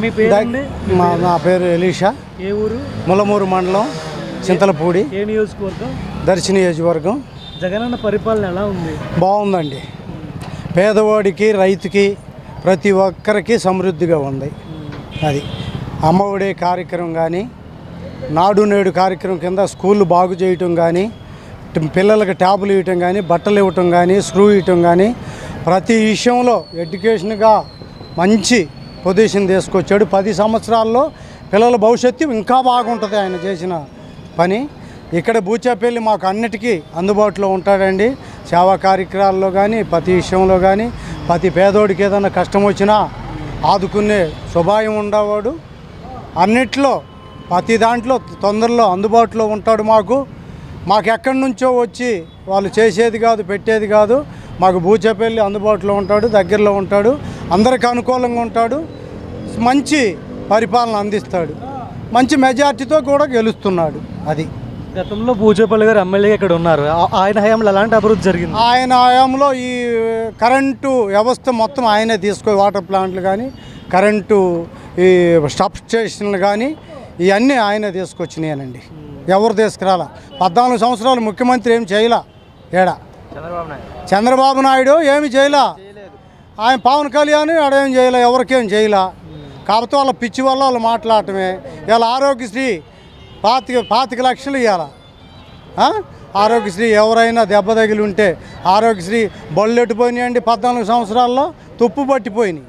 మీ పేరండి మా నా పేరు ఎలీషా. ఏ ఊరు? ములమూరు మండలం చింతలపూడి. ఏ నియోజకవర్గం? దర్శి నియోజకవర్గం. జగనన్న పరిపాలన ఎలా ఉంది? బాగుందండి. పేదవాడికి రైతుకి ప్రతి ఒక్కరికి సమృద్ధిగా ఉంది. అది అమ్మఒడి కార్యక్రమం కానీ నాడు నేడు కార్యక్రమం కింద స్కూళ్ళు బాగు చేయటం కానీ పిల్లలకి ట్యాబులు ఇవ్వటం కానీ బట్టలు ఇవ్వటం కానీ స్క్రూ ఇవ్వటం కానీ ప్రతి విషయంలో ఎడ్యుకేషన్గా మంచి పొజిషన్ తీసుకొచ్చాడు. పది సంవత్సరాల్లో పిల్లల భవిష్యత్తు ఇంకా బాగుంటుంది ఆయన చేసిన పని. ఇక్కడ బూచాపల్లి మాకు అన్నిటికీ అందుబాటులో ఉంటాడండి. సేవా కార్యక్రమాల్లో కానీ ప్రతి విషయంలో కానీ ప్రతి పేదోడికి ఏదైనా కష్టం వచ్చినా ఆదుకునే స్వభావం ఉండేవాడు. అన్నిట్లో ప్రతి దాంట్లో తొందరలో అందుబాటులో ఉంటాడు మాకు. మాకు ఎక్కడి నుంచో వచ్చి వాళ్ళు చేసేది కాదు పెట్టేది కాదు. మాకు బూచేపల్లి అందుబాటులో ఉంటాడు దగ్గరలో ఉంటాడు. అందరికి అనుకూలంగా ఉంటాడు. మంచి పరిపాలన అందిస్తాడు. మంచి మెజార్టీతో కూడా గెలుస్తున్నాడు. అది. గతంలో పూజపల్లి గారు ఎమ్మెల్యే ఇక్కడ ఉన్నారు. ఆయన హయాంలో ఎలాంటి అభివృద్ధి జరిగింది? ఆయన హయాంలో ఈ కరెంటు వ్యవస్థ మొత్తం ఆయనే తీసుకో వాటర్ ప్లాంట్లు కానీ కరెంటు ఈ స్టబ్ స్టేషన్లు కానీ ఇవన్నీ ఆయనే తీసుకొచ్చినాయనండి. ఎవరు తీసుకురాలా? పద్నాలుగు సంవత్సరాలు ముఖ్యమంత్రి ఏం చేయలా? ఏడా? చంద్రబాబు నాయుడు ఏమి చేయలా? ఆయన పవన్ కళ్యాణ్ ఆడేం చేయలే ఎవరికేం చేయలే. కాకపోతే వాళ్ళ పిచ్చి వల్ల వాళ్ళు మాట్లాడటమే. ఇవాళ ఆరోగ్యశ్రీ పాతిక పాతిక లక్షలు ఇవ్వాల ఆరోగ్యశ్రీ ఎవరైనా దెబ్బ తగిలి ఉంటే ఆరోగ్యశ్రీ బళ్ళు ఎట్టిపోయినాయండి పద్నాలుగు సంవత్సరాల్లో? తుప్పు పట్టిపోయినాయి.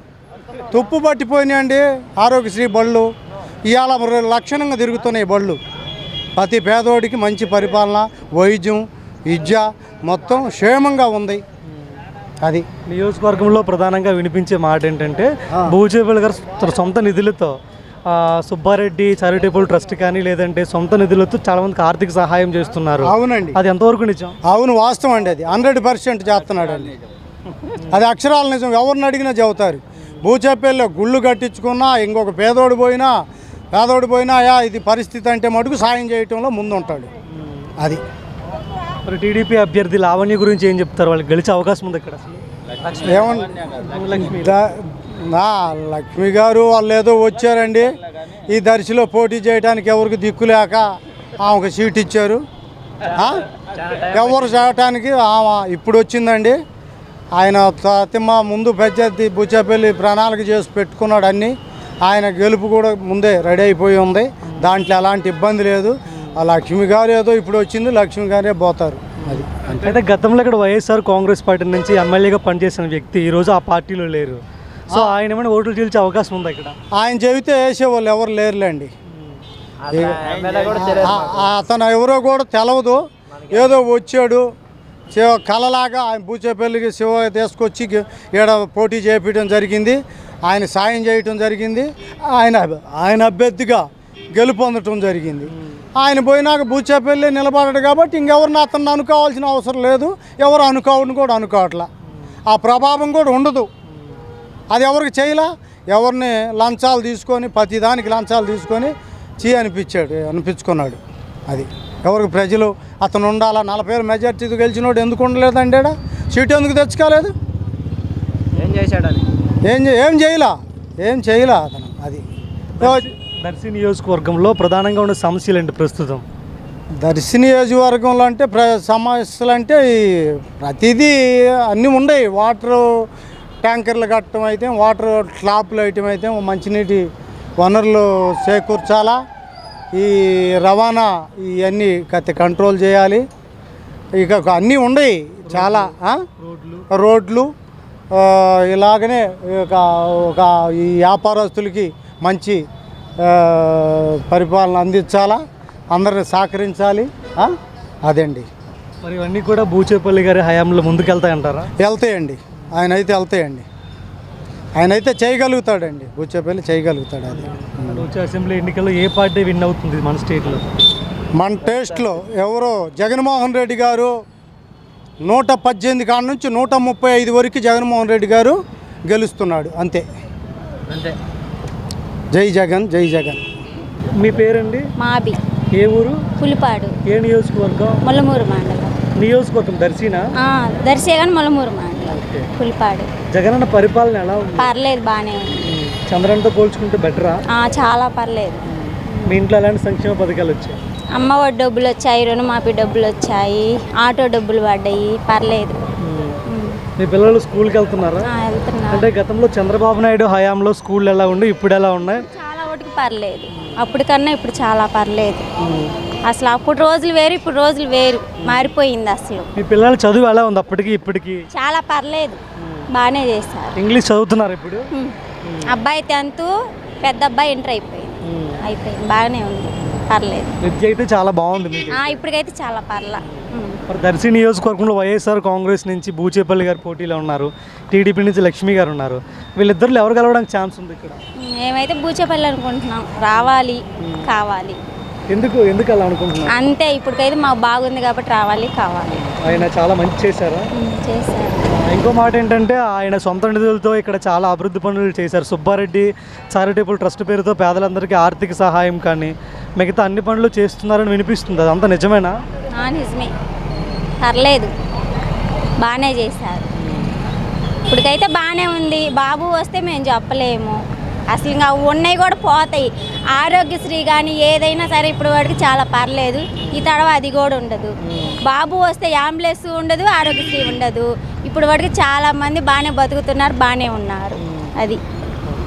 తుప్పు పట్టిపోయినాయండి ఆరోగ్యశ్రీ బళ్ళు. ఇవాళ లక్షణంగా తిరుగుతున్నాయి బళ్ళు. ప్రతి పేదోడికి మంచి పరిపాలన వైద్యం విద్య మొత్తం క్షేమంగా ఉంది. అది. నియోజకవర్గంలో ప్రధానంగా వినిపించే మాట ఏంటంటే భూచేపల్లి గారు సొంత నిధులతో సుబ్బారెడ్డి చారిటబుల్ ట్రస్ట్ కానీ లేదంటే సొంత నిధులతో చాలా మందికి ఆర్థిక సహాయం చేస్తున్నారు. అవునండి. అది ఎంతవరకు నిజం? అవును వాస్తవం అండి అది. హండ్రెడ్ పర్సెంట్ చేస్తున్నాడు అండి. అది అక్షరాల నిజం. ఎవరిని అడిగినా చెబుతారు. భూచేపల్లిలో గుళ్ళు కట్టించుకున్నా ఇంకొక పేదోడు పోయినా పేదోడు పోయినా ఇది పరిస్థితి అంటే మటుకు సాయం చేయటంలో ముందుంటాడు. అది. మరి టీడీపీ అభ్యర్థి లావణ్య గురించి ఏం చెప్తారు? వాళ్ళకి గెలిచే అవకాశం ఉంది ఇక్కడ నా లక్ష్మి గారు వాళ్ళు ఏదో వచ్చారండి. ఈ దర్శిలో పోటీ చేయడానికి ఎవరికి దిక్కు లేక ఆమెకు సీట్ ఇచ్చారు? ఎవరు చేయటానికి ఆమె ఇప్పుడు వచ్చిందండి. ఆయన తిమ్మ ముందు పెద్దది బుచ్చపల్లి ప్రణాళిక చేసి పెట్టుకున్నాడు అన్నీ. ఆయన గెలుపు కూడా ముందే రెడీ అయిపోయి ఉంది. దాంట్లో ఎలాంటి ఇబ్బంది లేదు. ఆ లక్ష్మి గారు ఏదో ఇప్పుడు వచ్చింది లక్ష్మి గారే పోతారు. అది. అయితే గతంలో ఇక్కడ వైఎస్ఆర్ కాంగ్రెస్ పార్టీ నుంచి ఎమ్మెల్యేగా పనిచేసిన వ్యక్తి ఈ రోజు ఆ పార్టీలో లేరు. సో ఆయన ఏమైనా ఓట్లు చీల్చే అవకాశం ఉందా ఇక్కడ? ఆయన చెబితే వేసేవాళ్ళు ఎవరు లేరులేండి. ఆ- ఆ అతను ఎవరో కూడా తెలవదు. ఏదో వచ్చాడు శివ కలలాగా ఆయన బూచేపల్లికి శివ తీసుకొచ్చి ఈడ పోటీ చేపించడం జరిగింది. ఆయన సాయం చేయటం జరిగింది. ఆయన ఆయన అభ్యర్థిగా గెలుపొందటం జరిగింది. ఆయన పోయినాక బూచేపల్లి నిలబడ్డాడు కాబట్టి ఇంకెవరిని అతన్ని అనుకోవాల్సిన అవసరం లేదు. ఎవరు అనుకోవడం కూడా అనుకోవట్లా. ఆ ప్రభావం కూడా ఉండదు. అది ఎవరికి చేయలా? ఎవరిని లంచాలు తీసుకొని ప్రతి దానికి లంచాలు తీసుకొని చీ అనిపించాడు అనిపించుకున్నాడు. అది ఎవరికి ప్రజలు అతను ఉండాలా? నలభై వేల మెజార్టీతో గెలిచినోడు ఎందుకు ఉండలేదండి? సీటు ఎందుకు తెచ్చుకోలేదు? ఏం చేశాడని? ఏం ఏం చేయలా? ఏం చేయలా అతను? అది. దర్శి నియోజకవర్గంలో ప్రధానంగా ఉన్న సమస్యలు ఏంటి ప్రస్తుతం? దర్శి నియోజకవర్గంలో అంటే ప్ర సమస్యలు అంటే ఈ ప్రతిదీ అన్నీ ఉండయి. వాటర్ ట్యాంకర్లు కట్టడం అయితే వాటర్ స్లాబ్లు వేయటం అయితే మంచినీటి వనరులు చేకూర్చాలా. ఈ రవాణా ఇవన్నీ కత్తి కంట్రోల్ చేయాలి. ఇక అన్నీ ఉన్నాయి చాలా? రోడ్లు. ఇలాగనే ఒక ఒక ఈ వ్యాపారస్తులకి మంచి పరిపాలన అందించాలా? అందరిని సహకరించాలి? అదండి. మరి ఇవన్నీ కూడా బూచేపల్లి గారి హయాంలో ముందుకెళ్తాయంటారా? వెళ్తాయండి. ఆయన అయితే వెళ్తాయండి. ఆయన అయితే చేయగలుగుతాడండి. బూచేపల్లి చేయగలుగుతాడు అది. వచ్చే అసెంబ్లీ ఎన్నికల్లో ఏ పార్టీ విన్ అవుతుంది మన స్టేట్లో? మన టేస్ట్లో ఎవరో జగన్మోహన్ రెడ్డి గారు నూట పద్దెనిమిది కాడ నుంచి నూట ముప్పై ఐదు వరకు జగన్మోహన్ రెడ్డి గారు గెలుస్తున్నాడు. అంతే. అంతే. జై జగన్ జై జగన్. మీ పేరండి? మాబి. ఏ ఊరు? పులిపాడు. ఏ నియోజకవర్గం? ముల్లమూరు మండలం. నియోజకవర్గం దర్శినా? ఆ, దర్శే కానీ ముల్లమూరు మండలం. ఓకే. పులిపాడు. జగనన్న పరిపాలన ఎలా ఉంది? పర్లేదు బాగానే ఉంది. చంద్రన్తో పోల్చుకుంటే బెటరా? ఆ, చాలా పర్లేదు. మీ ఇంట్లో ఎలాంటి సంక్షేమ పథకాలు వచ్చాయి? అమ్మ ఒడి డబ్బులు వచ్చాయి రుణమాఫీ డబ్బులు వచ్చాయి ఆటో డబ్బులు పడ్డాయి పర్లేదు. మీ పిల్లలు స్కూల్కి వెళ్తున్నారా? అంటే గతంలో చంద్రబాబు నాయుడు హయాంలో స్కూల్ ఎలా ఉండి ఇప్పుడు ఎలా ఉన్నాయి? చాలా వాటికి పర్లేదు. అప్పటికన్నా ఇప్పుడు చాలా పర్లేదు. అసలు అప్పుడు రోజులు వేరు ఇప్పుడు రోజులు వేరు. మారిపోయింది అసలు. మీ పిల్లల చదువు ఎలా ఉంది అప్పటికి ఇప్పటికి? చాలా పర్లేదు. బాగానే చేశారు. ఇంగ్లీష్ చదువుతున్నారు ఇప్పుడు. అబ్బాయి టెన్త్ పెద్ద అబ్బాయి ఎంటర్ అయిపోయింది. అయిపోయింది. బాగానే ఉంది. పర్లేదు. విద్య అయితే చాలా బాగుంది ఇప్పటికైతే చాలా పర్లా. ఉమ్. మరి దర్శి నియోజకవర్గంలో వైఎస్ఆర్ కాంగ్రెస్ నుంచి బూచేపల్లి గారు పోటీలో ఉన్నారు. టీడీపీ నుంచి లక్ష్మి గారు ఉన్నారు. వీళ్ళిద్దరిలో ఎవరు కలవడానికి ఛాన్స్ ఉంది ఇక్కడ? మేమైతే బూచేపల్లి అనుకుంటున్నాం. రావాలి కావాలి. ఎందుకు ఎందుకు అలా అనుకుంటున్నారు? అంతే ఇప్పటికైతే మాకు బాగుంది కాబట్టి రావాలి కావాలి. ఆయన చాలా మంచి చేశారా? చేశారు. ఇంకో మాట ఏంటంటే ఆయన సొంత నిధులతో ఇక్కడ చాలా అభివృద్ధి పనులు చేశారు. సుబ్బారెడ్డి చారిటబుల్ ట్రస్ట్ పేరుతో పేదలందరికీ ఆర్థిక సహాయం కానీ మిగతా అన్ని పనులు చేస్తున్నారని వినిపిస్తుంది. అదంతా నిజమేనా? నిజమే. పర్లేదు. బాగానే చేశారు. ఇప్పటికైతే బాగానే ఉంది. బాబు వస్తే మేము చెప్పలేము. అసలు ఇంకా ఉన్నాయి కూడా పోతాయి. ఆరోగ్యశ్రీ కానీ ఏదైనా సరే ఇప్పుడు వాడికి చాలా పర్లేదు. ఈ తడవ అది కూడా ఉండదు. బాబు వస్తే అంబులెన్స్ ఉండదు ఆరోగ్యశ్రీ ఉండదు. ఇప్పుడు వాడికి చాలా మంది బాగానే బతుకుతున్నారు బాగానే ఉన్నారు. అది.